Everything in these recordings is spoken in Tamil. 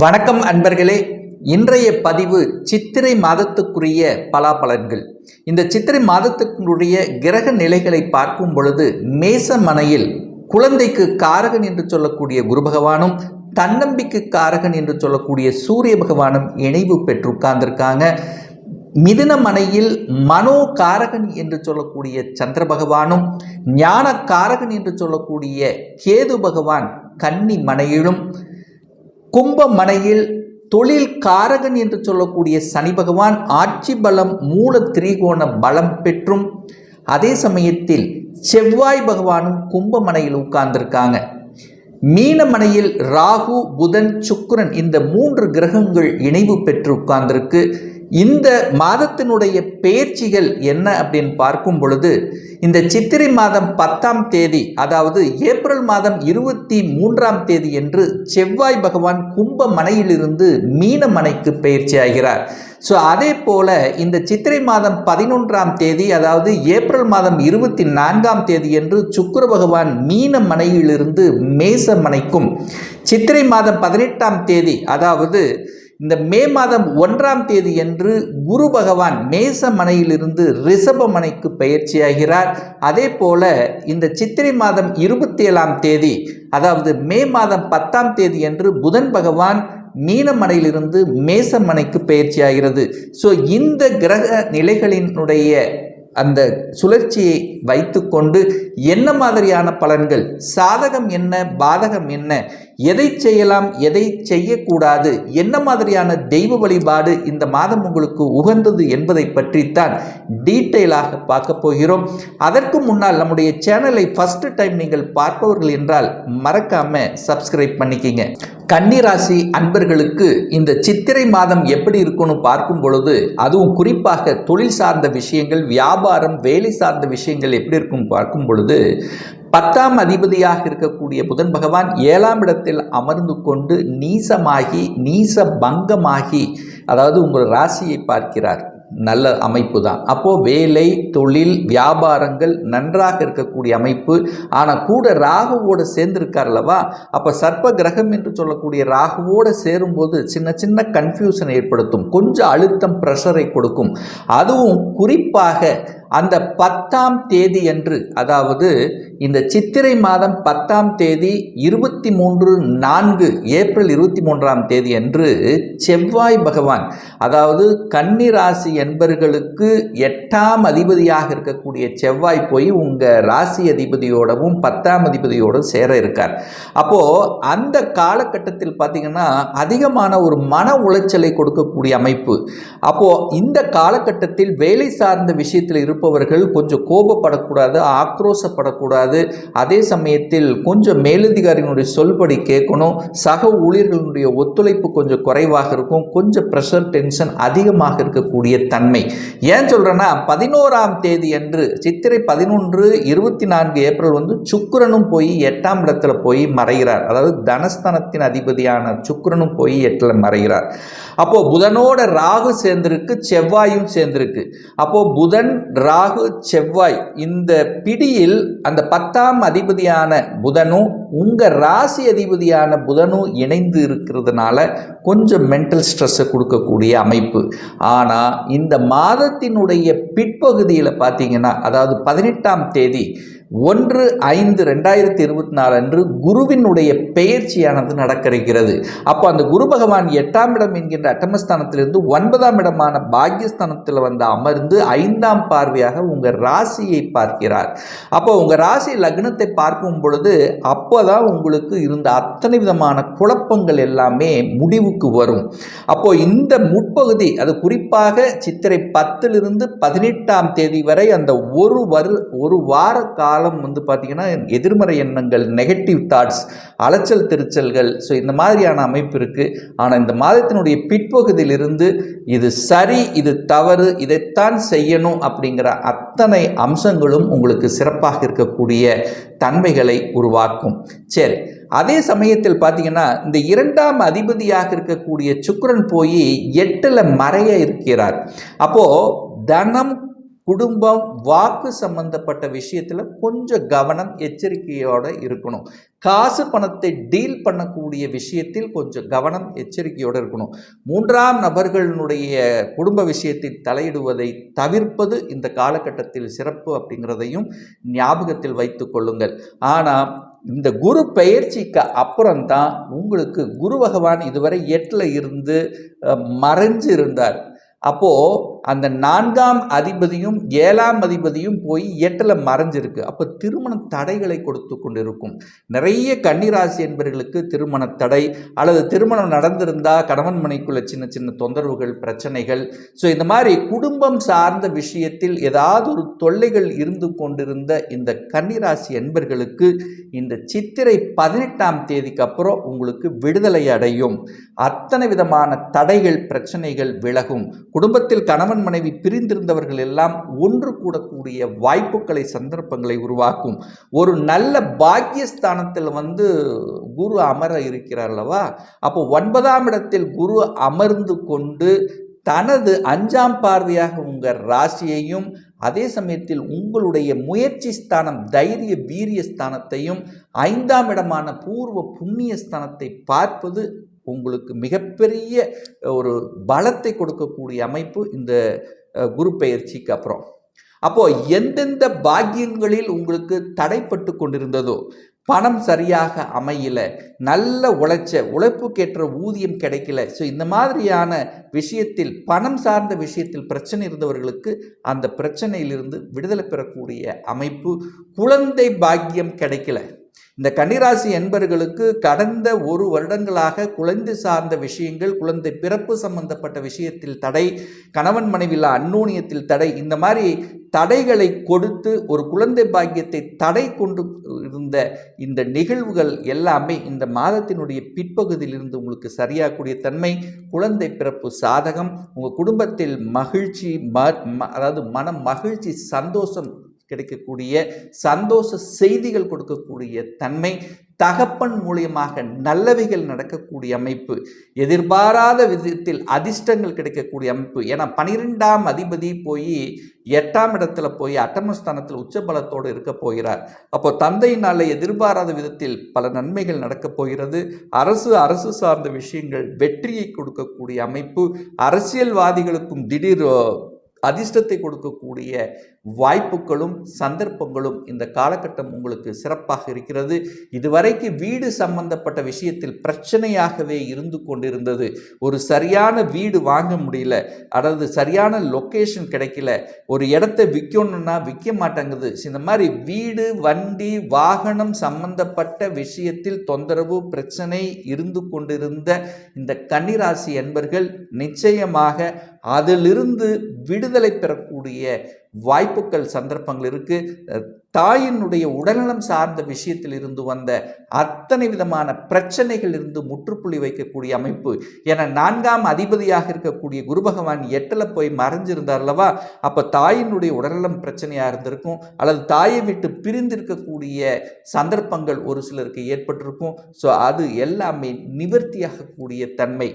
வணக்கம் அன்பர்களே. இன்றைய பதிவு சித்திரை மாதத்துக்குரிய பலாபலன்கள் இந்த சித்திரை மாதத்துக்குரிய கிரக நிலைகளை பார்க்கும் பொழுது மேச மனையில் குழந்தைக்கு காரகன் என்று சொல்லக்கூடிய குரு பகவானும் தன்னம்பிக்கை காரகன் என்று சொல்லக்கூடிய சூரிய பகவானும் இணைவு பெற்று உட்கார்ந்திருக்காங்க. மிதுன மனையில் மனோ காரகன் என்று சொல்லக்கூடிய சந்திர பகவானும் ஞான காரகன் என்று சொல்லக்கூடிய கேது பகவான் கன்னி மனையிலும் கும்பமனையில் தொழில் காரகன் என்று சொல்லக்கூடிய சனி பகவான் ஆட்சி பலம் மூல திரிகோண பலம் பெற்றும். அதே சமயத்தில் செவ்வாய் பகவானும் கும்பமனையில் உட்கார்ந்திருக்காங்க. மீனமனையில் ராகு புதன் சுக்கரன் இந்த மூன்று கிரகங்கள் இணைவு பெற்று உட்கார்ந்திருக்கு. இந்த மாதத்தினுடைய பெயர்ச்சிகள் என்ன அப்படின்னு பார்க்கும் பொழுது இந்த சித்திரை மாதம் பத்தாம் தேதி அதாவது ஏப்ரல் மாதம் இருபத்தி மூன்றாம் தேதி என்று செவ்வாய் பகவான் கும்ப மனையிலிருந்து மீன மனைக்கு பயிற்சி ஆகிறார். ஸோ அதே போல இந்த சித்திரை மாதம் பதினொன்றாம் தேதி அதாவது ஏப்ரல் மாதம் இருபத்தி நான்காம் தேதி என்று சுக்கிர பகவான் மீன மனையிலிருந்து மேச மனைக்கும் சித்திரை மாதம் பதினெட்டாம் தேதி அதாவது இந்த மே மாதம் ஒன்றாம் தேதி என்று குரு பகவான் மேச மனையிலிருந்து ரிஷப மனைக்கு பயிற்சியாகிறார். அதே போல இந்த சித்திரை மாதம் இருபத்தி ஏழாம் தேதி அதாவது மே மாதம் பத்தாம் தேதி என்று புதன் பகவான் மீனமனையிலிருந்து மேசமனைக்கு பயிற்சியாகிறது. ஸோ இந்த கிரக நிலைகளினுடைய அந்த சுழற்சியை வைத்துக்கொண்டு என்ன மாதிரியான பலன்கள்? சாதகம் என்ன? பாதகம் என்ன? எதை செய்யலாம்? எதை செய்யக்கூடாது? என்ன மாதிரியான தெய்வ வழிபாடு இந்த மாதம் உங்களுக்கு உகந்தது என்பதை பற்றித்தான் டீட்டெயிலாக பார்க்க போகிறோம். அதற்கு முன்னால் நம்முடைய சேனலை ஃபஸ்ட்டு டைம் நீங்கள் பார்ப்பவர்கள் என்றால் மறக்காம சப்ஸ்கிரைப் பண்ணிக்கிங்க. கன்னிராசி அன்பர்களுக்கு இந்த சித்திரை மாதம் எப்படி இருக்கும்னு பார்க்கும் பொழுது அதுவும் குறிப்பாக தொழில் சார்ந்த விஷயங்கள் வியாபாரம் வேலை சார்ந்த விஷயங்கள் எப்படி இருக்கும் பார்க்கும் பொழுது பத்தாம் அதிபதியாக இருக்கக்கூடிய புதன் பகவான் ஏழாம் இடத்தில் அமர்ந்து கொண்டு நீசமாகி நீச பங்கமாகி அதாவது உங்கள் ராசியை பார்க்கிறார். நல்ல அமைப்பு தான் அப்போது வேலை தொழில் வியாபாரங்கள் நன்றாக இருக்கக்கூடிய அமைப்பு. ஆனால் கூட ராகுவோடு சேர்ந்திருக்கார் அல்லவா? அப்போ சர்ப்ப கிரகம் என்று சொல்லக்கூடிய ராகுவோடு சேரும்போது சின்ன சின்ன கன்ஃபியூஷன் ஏற்படுத்தும். கொஞ்சம் அழுத்தம் ப்ரெஷரை கொடுக்கும். அதுவும் குறிப்பாக அந்த பத்தாம் தேதி என்று அதாவது இந்த சித்திரை மாதம் பத்தாம் தேதி இருபத்தி மூன்று நான்கு ஏப்ரல் இருபத்தி மூன்றாம் தேதி அன்று செவ்வாய் பகவான் அதாவது கன்னிராசி என்பர்களுக்கு எட்டாம் அதிபதியாக இருக்கக்கூடிய செவ்வாய் போய் உங்கள் ராசி அதிபதியோடவும் பத்தாம் அதிபதியோடும் சேர இருக்கார். அப்போது அந்த காலகட்டத்தில் பார்த்திங்கன்னா அதிகமான ஒரு மன உளைச்சலை கொடுக்கக்கூடிய அமைப்பு. அப்போது இந்த காலகட்டத்தில் வேலை சார்ந்த விஷயத்தில் இருப்பவர்கள் கொஞ்சம் கோபப்படக்கூடாது ஆக்ரோஷப்படக்கூடாது. அதே சமயத்தில் கொஞ்சம் மேலதிகாரியினுடைய சொல்படி கேட்கணும். சக ஊழியர்களுடைய ஒத்துழைப்பு கொஞ்சம் குறைவாக இருக்கும். கொஞ்சம் ப்ரெஷர் டென்ஷன் அதிகமாக இருக்கக்கூடிய தன்மை. ஏன் சொல்கிறேன்னா பதினோராம் தேதி அன்று சித்திரை பதினொன்று இருபத்தி நான்கு ஏப்ரல் வந்து சுக்கரனும் போய் எட்டாம் இடத்துல போய் மறைகிறார். அதாவது தனஸ்தனத்தின் அதிபதியான சுக்கரனும் போய் எட்டில் மறைகிறார். அப்போது புதனோட ராகு சேர்ந்திருக்கு செவ்வாயும் சேர்ந்திருக்கு. அப்போது புதன் ராகு செவ்வாய் இந்த பிடியில் அந்த பத்தாம் அதிபதியான புதனும் உங்கள் ராசி அதிபதியான புதனும் இணைந்து இருக்கிறதுனால கொஞ்சம் மென்டல் ஸ்ட்ரெஸ்ஸை கொடுக்கக்கூடிய அமைப்பு. ஆனால் இந்த மாதத்தினுடைய பிற்பகுதியில் பார்த்தீங்கன்னா அதாவது பதினெட்டாம் தேதி ஒன்று ஐந்து ரெண்டாயிரத்தி இருபத்தி நாலு அன்று குருவினுடைய பெயர்ச்சியானது நடக்கிறது அப்போ அந்த குரு பகவான் எட்டாம் இடம் என்கின்ற அட்டமஸ்தானத்திலிருந்து ஒன்பதாம் இடமான பாக்யஸ்தானத்தில் வந்து அமர்ந்து ஐந்தாம் பார்வையாக உங்கள் ராசியை பார்க்கிறார். அப்போ உங்கள் ராசி லக்னத்தை பார்க்கும் பொழுது அப்போ தான் உங்களுக்கு இருந்த அத்தனை விதமான குழப்பங்கள் எல்லாமே முடிவுக்கு வரும். அப்போ இந்த முற்பகுதி அது குறிப்பாக சித்திரை பத்திலிருந்து பதினெட்டாம் தேதி வரை அந்த ஒரு வரு ஒரு வார கால காலம் வந்து பார்த்திங்கன்னா எதிர்மறை எண்ணங்கள் நெகட்டிவ் தாட்ஸ் அலைச்சல் திருச்சல்கள். ஸோ இந்த மாதிரியான அமைப்பு இருக்குது ஆனால் இந்த மாதத்தினுடைய பிற்பகுதியிலிருந்து இது சரி இது தவறு இதைத்தான் செய்யணும் அப்படிங்கிற அத்தனை அம்சங்களும் உங்களுக்கு சிறப்பாக இருக்கக்கூடிய தன்மைகளை உருவாக்கும். சரி அதே சமயத்தில் பார்த்தீங்கன்னா இந்த இரண்டாம் அதிபதியாக இருக்கக்கூடிய சுக்கரன் போய் எட்டில் மறைய இருக்கிறார். அப்போது தனம் குடும்பம் வாக்கு சம்பந்தப்பட்ட விஷயத்தில் கொஞ்சம் கவனம் எச்சரிக்கையோடு இருக்கணும். காசு பணத்தை டீல் பண்ணக்கூடிய விஷயத்தில் கொஞ்சம் கவனம் எச்சரிக்கையோடு இருக்கணும். மூன்றாம் நபர்களுடைய குடும்ப விஷயத்தில் தலையிடுவதை தவிர்ப்பது இந்த காலகட்டத்தில் சிறப்பு அப்படிங்கிறதையும் ஞாபகத்தில் வைத்து கொள்ளுங்கள். ஆனால் இந்த குரு பெயர்ச்சிக்கு அப்புறம்தான் உங்களுக்கு குரு பகவான் இதுவரை எட்டில் இருந்து மறைஞ்சு இருந்தார் அப்போது அந்த நான்காம் அதிபதியும் ஏழாம் அதிபதியும் போய் எட்டில் மறைஞ்சிருக்கு. அப்போ திருமண தடைகளை கொடுத்து கொண்டிருக்கும். நிறைய கன்னிராசி என்பவர்களுக்கு திருமண தடை அல்லது திருமணம் நடந்திருந்தால் கணவன் மனைக்குள்ள சின்ன சின்ன தொந்தரவுகள் பிரச்சனைகள். ஸோ இந்த மாதிரி குடும்பம் சார்ந்த விஷயத்தில் ஏதாவது ஒரு தொல்லைகள் இருந்து கொண்டிருந்த இந்த கன்னிராசி என்பர்களுக்கு இந்த சித்திரை பதினெட்டாம் தேதிக்கு அப்புறம் உங்களுக்கு விடுதலை அடையும். அத்தனை விதமான தடைகள் பிரச்சனைகள் விலகும். குடும்பத்தில் கணவன் மனைவி பிரிந்திருந்தவர்கள் எல்லாம் ஒன்று கூடக்கூடிய வாய்ப்புகளை சந்தர்ப்பங்களை உருவாக்கும். ஒரு நல்ல பாக்கியஸ்தானத்தில் வந்து குரு அமர இருக்கிறார் அல்லவா? அப்போ ஒன்பதாம் இடத்தில் குரு அமர்ந்து கொண்டு தனது அஞ்சாம் பார்வையாக உங்கள் ராசியையும் அதே சமயத்தில் உங்களுடைய முயற்சி ஸ்தானம் தைரிய வீரிய ஸ்தானத்தையும் ஐந்தாம் இடமான பூர்வ புண்ணிய ஸ்தானத்தை பார்ப்பது உங்களுக்கு மிகப்பெரிய ஒரு பலத்தை கொடுக்கக்கூடிய அமைப்பு இந்த குரு பெயர்ச்சிக்கு அப்புறம். அப்போது எந்தெந்த பாக்கியங்களில் உங்களுக்கு தடைப்பட்டு கொண்டிருந்ததோ பணம் சரியாக அமையல நல்ல உழைச்ச உழைப்புக்கேற்ற ஊதியம் கிடைக்கல ஸோ இந்த மாதிரியான விஷயத்தில் பணம் சார்ந்த விஷயத்தில் பிரச்சனை இருந்தவர்களுக்கு அந்த பிரச்சனையிலிருந்து விடுதலை பெறக்கூடிய அமைப்பு குழந்தை பாக்கியம் கிடைக்கல. இந்த கன்னிராசி என்பர்களுக்கு கடந்த ஒரு வருடங்களாக குழந்தை சார்ந்த விஷயங்கள் குழந்தை பிறப்பு சம்பந்தப்பட்ட விஷயத்தில் தடை கணவன் மனைவியில் அந்நூனியத்தில் தடை இந்த மாதிரி தடைகளை கொடுத்து ஒரு குழந்தை பாக்கியத்தை தடை கொண்டு இருந்த இந்த நிகழ்வுகள் எல்லாமே இந்த மாதத்தினுடைய பிற்பகுதியிலிருந்து உங்களுக்கு சரியாகக்கூடிய தன்மை குழந்தை பிறப்பு சாதகம் உங்கள் குடும்பத்தில் மகிழ்ச்சி ம ம- அதாவது மன மகிழ்ச்சி சந்தோஷம் கிடைக்கக்கூடிய சந்தோஷ செய்திகள் கொடுக்கக்கூடிய தன்மை தகப்பன் மூலியமாக நல்லவைகள் நடக்கக்கூடிய அமைப்பு எதிர்பாராத விதத்தில் அதிர்ஷ்டங்கள் கிடைக்கக்கூடிய அமைப்பு. ஏன்னா பனிரெண்டாம் அதிபதி போய் எட்டாம் இடத்துல போய் அட்டமஸ்தானத்தில் உச்சபலத்தோடு இருக்க போகிறார். அப்போ தந்தையினால எதிர்பாராத விதத்தில் பல நன்மைகள் நடக்கப் போகிறது. அரசு அரசு சார்ந்த விஷயங்கள் வெற்றியை கொடுக்கக்கூடிய அமைப்பு. அரசியல்வாதிகளுக்கும் திடீர் அதிர்ஷ்டத்தை கொடுக்கக்கூடிய வாய்ப்புகளும் சந்தர்ப்பங்களும் இந்த காலகட்டம் உங்களுக்கு சிறப்பாக இருக்கிறது. இதுவரைக்கு வீடு சம்பந்தப்பட்ட விஷயத்தில் பிரச்சனையாகவே இருந்து கொண்டிருந்தது. ஒரு சரியான வீடு வாங்க முடியல. அதாவது சரியான லொக்கேஷன் கிடைக்கல. ஒரு இடத்த விற்கணும்னா விற்க மாட்டேங்குது. இந்த மாதிரி வீடு வண்டி வாகனம் சம்பந்தப்பட்ட விஷயத்தில் தொந்தரவு பிரச்சனை இருந்து கொண்டிருந்த இந்த கன்னிராசி என்பர்கள் நிச்சயமாக அதிலிருந்து விடுதலை பெறக்கூடிய வாய்ப்புகள் சந்தர்ப்பங்கள் இருக்குது தாயினுடைய உடல்நலம் சார்ந்த விஷயத்தில் இருந்து வந்த அத்தனை விதமான பிரச்சனைகள் இருந்து முற்றுப்புள்ளி வைக்கக்கூடிய அமைப்பு. என நான்காம் அதிபதியாக இருக்கக்கூடிய குரு பகவான் எட்டில் போய் மறைஞ்சிருந்தார் அல்லவா? அப்போ தாயினுடைய உடல்நலம் பிரச்சனையாக இருந்திருக்கும். அல்லது தாயை விட்டு பிரிந்திருக்கக்கூடிய சந்தர்ப்பங்கள் ஒரு சிலருக்கு ஏற்பட்டிருக்கும். ஸோ அது எல்லாமே நிவர்த்தியாகக்கூடிய தன்மை.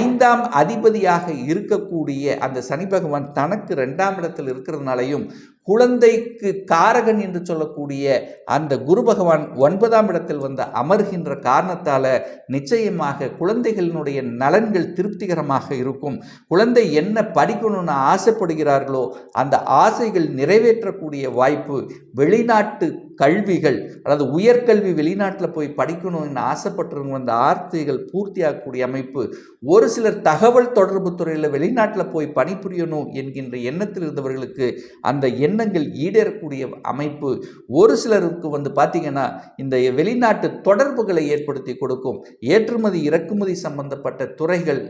ஐந்தாம் அதிபதியாக இருக்கக்கூடிய அந்த சனி பகவான் தனக்கு ரெண்டாம் இடத்தில் இருக்கிறதுனாலையும் குழந்தைக்கு காரகன் என்று சொல்லக்கூடிய அந்த குரு பகவான் ஒன்பதாம் இடத்தில் வந்து அமர்கின்ற காரணத்தால் நிச்சயமாக குழந்தைகளினுடைய நலன்கள் திருப்திகரமாக இருக்கும். குழந்தை என்ன படிக்கணும்னு ஆசைப்படுகிறார்களோ அந்த ஆசைகள் நிறைவேற்றக்கூடிய வாய்ப்பு வெளிநாட்டு கல்விகள் அதாவது உயர்கல்வி வெளிநாட்டில் போய் படிக்கணும்னு ஆசைப்பட்டிருங்க அந்த ஆர்த்திகள் பூர்த்தியாகக்கூடிய அமைப்பு ஒரு சிலர் தகவல் தொடர்பு துறையில் வெளிநாட்டில் போய் பணிபுரியணும் என்கின்ற எண்ணத்தில் இருந்தவர்களுக்கு அந்த எண்ணங்கள் ஈடேறக்கூடிய அமைப்பு ஒரு சிலருக்கு வந்து பார்த்திங்கன்னா இந்த வெளிநாட்டு தொடர்புகளை ஏற்படுத்தி கொடுக்கும் ஏற்றுமதி இறக்குமதி சம்பந்தப்பட்ட துறைகள்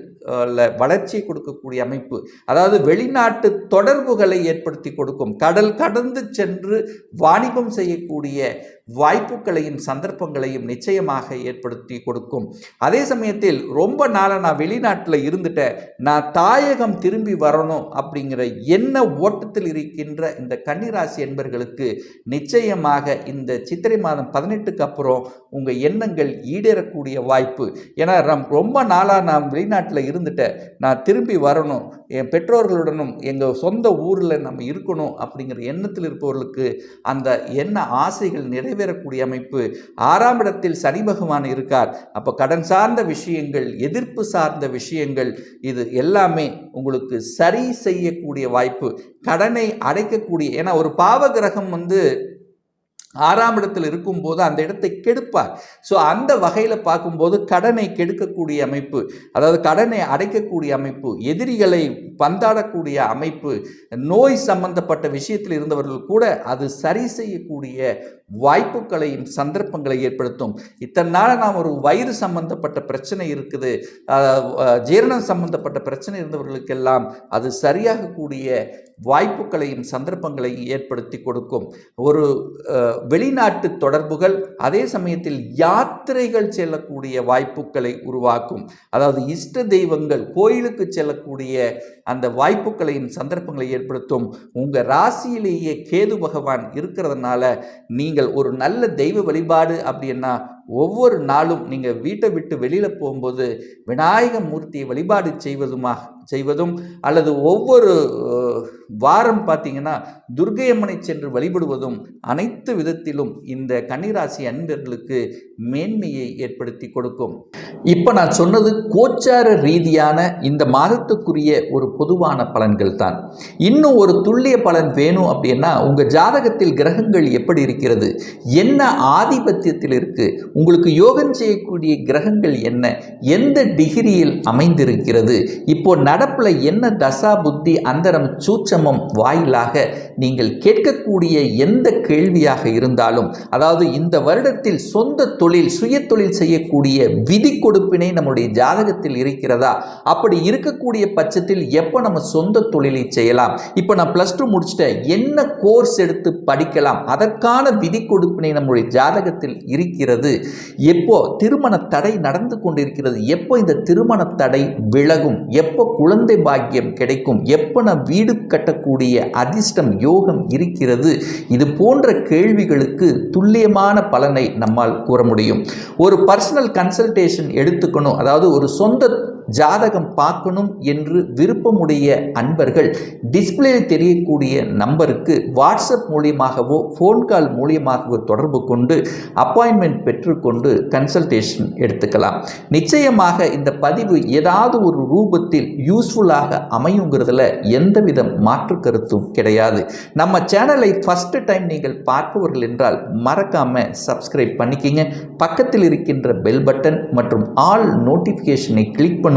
வளர்ச்சி கொடுக்கக்கூடிய அமைப்பு. அதாவது வெளிநாட்டு தொடர்புகளை ஏற்படுத்தி கொடுக்கும் கடல் கடந்து சென்று வாணிபம் செய்யக்கூடிய வாய்ப்புகளையும் சந்தர்ப்பங்களையும் நிச்சயமாக ஏற்படுத்தி கொடுக்கும். அதே சமயத்தில் ரொம்ப நாளாக நான் வெளிநாட்டில் இருந்துட்டேன். நான் தாயகம் திரும்பி வரணும் அப்படிங்கிற எண்ண ஓட்டத்தில் இருக்கின்ற இந்த கன்னிராசி என்பர்களுக்கு நிச்சயமாக இந்த சித்திரை மாதம் பதினெட்டுக்கு அப்புறம் உங்கள் எண்ணங்கள் ஈடேறக்கூடிய வாய்ப்பு. ஏன்னா ரம்- ரொம்ப நாளாக நான் வெளிநாட்டில் இருந்துட்டேன். நான் திரும்பி வரணும். என் பெற்றோர்களுடனும் எங்கள் சொந்த ஊரில் நம்ம இருக்கணும் அப்படிங்கிற எண்ணத்தில் இருப்பவர்களுக்கு அந்த எண்ண ஆசைகள் நிறைவேறக்கூடிய அமைப்பு ஆறாம் இடத்தில் சனி பகவான் இருக்கார். அப்போ கடன் சார்ந்த விஷயங்கள் எதிர்ப்பு சார்ந்த விஷயங்கள் இது எல்லாமே உங்களுக்கு சரி செய்யக்கூடிய வாய்ப்பு. கடனை அடைக்கக்கூடிய ஏன்னா ஒரு பாவ கிரகம் வந்து ஆறாம் இடத்தில் இருக்கும்போது அந்த இடத்தை கெடுப்பார். ஸோ அந்த வகையில் பார்க்கும்போது கடனை கெடுக்கக்கூடிய அமைப்பு அதாவது கடனை அடைக்கக்கூடிய அமைப்பு எதிரிகளை பந்தாடக்கூடிய அமைப்பு நோய் சம்பந்தப்பட்ட விஷயத்தில் இருந்தவர்கள் கூட அது சரி செய்யக்கூடிய வாய்ப்புகளையும் சந்தர்ப்பங்களை ஏற்படுத்தும். இத்தனை நாள் நாம் ஒரு வயிறு சம்பந்தப்பட்ட பிரச்சனை இருக்குது. ஜீரணம் சம்பந்தப்பட்ட பிரச்சனை இருந்தவர்களுக்கெல்லாம் அது சரியாகக்கூடிய வாய்ப்புகளையும் சந்தர்ப்பங்களையும் ஏற்படுத்தி கொடுக்கும். ஒரு வெளிநாட்டு தொடர்புகள் அதே சமயத்தில் யாத்திரைகள் செல்லக்கூடிய வாய்ப்புகளை உருவாக்கும். அதாவது இஷ்ட தெய்வங்கள் கோயிலுக்கு செல்லக்கூடிய அந்த வாய்ப்புகளையும் சந்தர்ப்பங்களை ஏற்படுத்தும். உங்கள் ராசியிலேயே கேது பகவான் இருக்கிறதுனால நீங்கள் ஒரு நல்ல தெய்வ வழிபாடு அப்படின்னா ஒவ்வொரு நாளும் நீங்கள் வீட்டை விட்டு வெளியில் போகும்போது விநாயக மூர்த்தியை வழிபாடு செய்வதுமா செய்வதும் அல்லது ஒவ்வொரு வாரம் பார்த்தீங்கன்னா துர்கையம்மனை சென்று வழிபடுவதும் அனைத்து விதத்திலும் இந்த கன்னிராசி அன்பர்களுக்கு மேன்மையை ஏற்படுத்தி கொடுக்கும். இப்போ நான் சொன்னது கோச்சார ரீதியான இந்த மாதத்துக்குரிய ஒரு பொதுவான பலன்கள் தான். இன்னும் ஒரு துல்லிய பலன் வேணும் அப்படின்னா உங்கள் ஜாதகத்தில் கிரகங்கள் எப்படி இருக்கிறது? என்ன ஆதிபத்தியத்தில் இருக்குது உங்களுக்கு யோகம் செய்யக்கூடிய கிரகங்கள் என்ன? எந்த டிகிரியில் அமைந்திருக்கிறது? இப்போ நடப்பில் என்ன தசா புத்தி அந்தரம் சூட்சமம் வாயிலாக நீங்கள் கேட்கக்கூடிய எந்த கேள்வியாக இருந்தாலும் அதாவது இந்த வருடத்தில் சொந்த தொழில் சுய தொழில் செய்யக்கூடிய விதி கொடுப்பினை நம்முடைய ஜாதகத்தில் இருக்கிறதா? அப்படி இருக்கக்கூடிய பட்சத்தில் எப்போ நம்ம சொந்த தொழிலை செய்யலாம்? இப்போ நான் ப்ளஸ் டூ முடிச்சுட்டேன். என்ன கோர்ஸ் எடுத்து படிக்கலாம்? அதற்கான விதி கொடுப்பினை நம்முடைய ஜாதகத்தில் இருக்கிறது. எப்போ திருமண தடை நடந்து கொண்டிருக்கிறது எப்போ இந்த திருமண தடை விலகும் எப்போ குழந்தை பாக்கியம் கிடைக்கும் எப்போ நான் வீடு கட்டக்கூடிய அதிர்ஷ்டம் யோகம் இருக்கிறது இது போன்ற கேள்விகளுக்கு துல்லியமான பலனை நம்மால் கூற முடியும். ஒரு பர்சனல் கன்சல்டேஷன் எடுத்துக்கணும் அதாவது ஒரு சொந்த ஜாதகம் பார்க்கணும் என்று விருப்பமுடைய அன்பர்கள் டிஸ்பிளேயில் தெரியக்கூடிய நம்பருக்கு வாட்ஸ்அப் மூலியமாகவோ ஃபோன் கால் மூலியமாகவோ தொடர்பு கொண்டு அப்பாயின்மெண்ட் பெற்றுக்கொண்டு கன்சல்டேஷன் எடுத்துக்கலாம். நிச்சயமாக இந்த பதிவு ஏதாவது ஒரு ரூபத்தில் யூஸ்ஃபுல்லாக அமையுங்கிறதுல எந்தவித மாற்று கருத்தும் கிடையாது. நம்ம சேனலை ஃபஸ்ட்டு டைம் நீங்கள் பார்ப்பவர்கள் என்றால் மறக்காமல் சப்ஸ்கிரைப் பண்ணிக்கிங்க. பக்கத்தில் இருக்கின்ற பெல் பட்டன் மற்றும் ஆல் நோட்டிஃபிகேஷனை கிளிக்